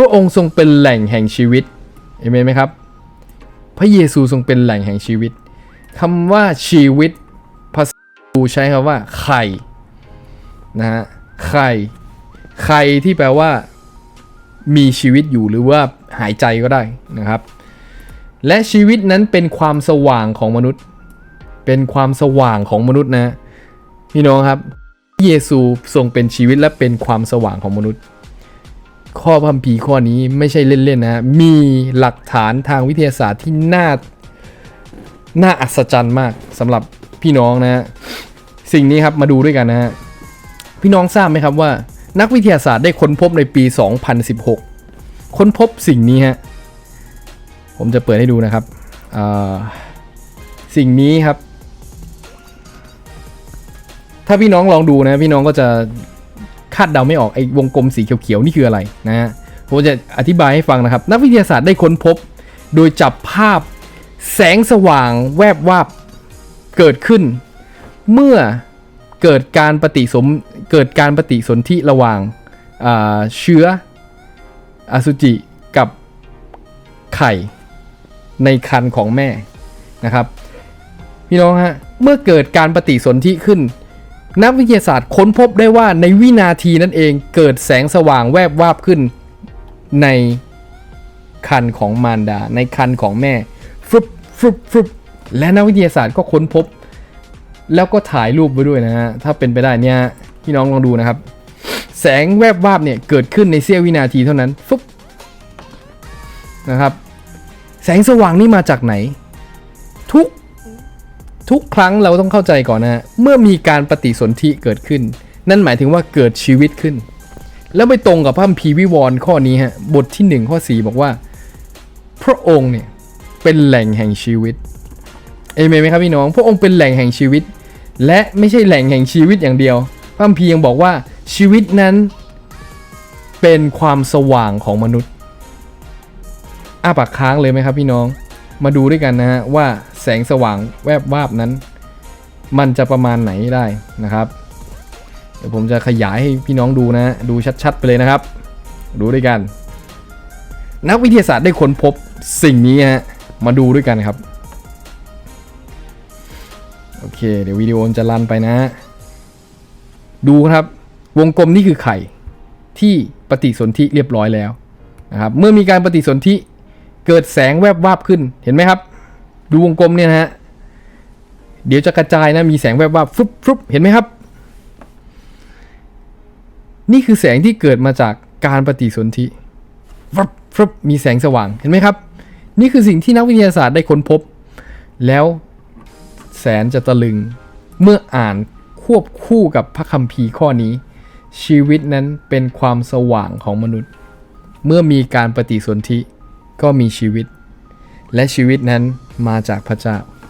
ระองค์ทรงเป็นแหล่งแห่งชีวิตเอเมนไหมครับ พระเยซูทรงเป็นแหล่งแห่งชีวิตคำว่าชีวิตภาษาดูใช้คำว่าไข่นะฮะไข่ไข่ที่แปลว่า มีชีวิตอยู่หรือว่าหายใจก็ได้นะครับ และชีวิตนั้นเป็นความสว่างของมนุษย์ เป็นความสว่างของมนุษย์นะพี่น้องครับ เยซูทรงเป็นชีวิตและเป็นความสว่างของมนุษย์ ข้อพัมพีข้อนี้ไม่ใช่เล่นๆนะมีหลักฐานทางวิทยาศาสตร์ที่น่าน่าอัศจรรย์มากสำหรับพี่น้องนะสิ่งนี้ครับมาดูด้วยกันนะฮะพี่น้องทราบไหมครับว่า นักวิทยาศาสตร์ได้ค้นพบในปี 2016 ค้นพบสิ่งนี้ฮะผมจะเปิดให้ดูนะครับสิ่งนี้ครับ ถ้าพี่น้องลองดูนะพี่น้องก็จะาดเดาไม่ออกไอ้วงกลมสีเขียวๆนี่คืออะไรนะฮะผมจะอธิบายให้ฟังนะครับ นักวิทยาศาสตร์ได้ค้นพบ โดยจับภาพแสงสว่างแวบวาบเกิดขึ้น เมื่อเกิดการปฏิสมเกิดการปฏิสนธิระหว่างาเชื้ออสุจิกับไข่ในคันของแม่นะครับ พี่น้องฮะเมื่อเกิดการปฏิสนธิขึ้น นักวิทยาศาสตร์ค้นพบได้ว่าในวินาทีนั้นเองเกิดแสงสว่างแวบวาบขึ้น ในคันของมารดา ในคันของแม่ฟึบฟึบฟึบและนักวิทยาศาสตร์ก็ค้นพบ แล้วก็ถ่ายรูปไว้ด้วยนะฮะถ้าเป็นไปได้เนี่ยพี่น้องลองดูนะครับ แสงแวบวาบเนี่ยเกิดขึ้นในเสี้ยววินาทีเท่านั้นฟึบนะครับ แสงสว่างนี่มาจากไหน ทุกครั้งเราต้องเข้าใจก่อนนะ เมื่อมีการปฏิสนธิเกิดขึ้น นั่นหมายถึงว่าเกิดชีวิตขึ้น แล้วไปตรงกับพระคัมภีร์วิวรณ์ข้อนี้ฮะ บทที่ 1 ข้อ 4 บอกว่า พระองค์เนี่ยเป็นแหล่งแห่งชีวิตเอเมนไหมครับพี่น้อง พระองค์เป็นแหล่งแห่งชีวิต และไม่ใช่แหล่งแห่งชีวิตอย่างเดียว พระคัมภีร์ยังบอกว่าชีวิตนั้นเป็นความสว่างของมนุษย์อ้าปากค้างเลยไหมครับพี่น้อง มาดูด้วยกันนะฮะว่าแสงสว่างแวบวาบนั้น มันจะประมาณไหนได้นะครับ เดี๋ยวผมจะขยายให้พี่น้องดูนะ ดูชัดๆไปเลยนะครับ ดูด้วยกัน นักวิทยาศาสตร์ได้ค้นพบสิ่งนี้ฮะมาดูด้วยกันครับโอเค เดี๋ยววิดีโอจะรันไปนะ ดูครับ วงกลมนี่คือไข่ที่ปฏิสนธิเรียบร้อยแล้วนะครับ เมื่อมีการปฏิสนธิ เกิดแสงแวบวาบขึ้นเห็นไหมครับ ดูวงกลมเนี่ยนะฮะเดี๋ยวจะกระจายนะมีแสงแวบวาบฟึบฟึบเห็นไหมครับ นี่คือแสงที่เกิดมาจากการปฏิสนธิฟับฟึบมีแสงสว่างเห็นไหมครับ นี่คือสิ่งที่นักวิทยาศาสตร์ได้ค้นพบ แล้วแสนจะตะลึงเมื่ออ่านควบคู่กับพระคัมภีร์ข้อนี้ ชีวิตนั้นเป็นความสว่างของมนุษย์ เมื่อมีการปฏิสนธิ ก็มีชีวิต และชีวิตนั้นมาจากพระเจ้า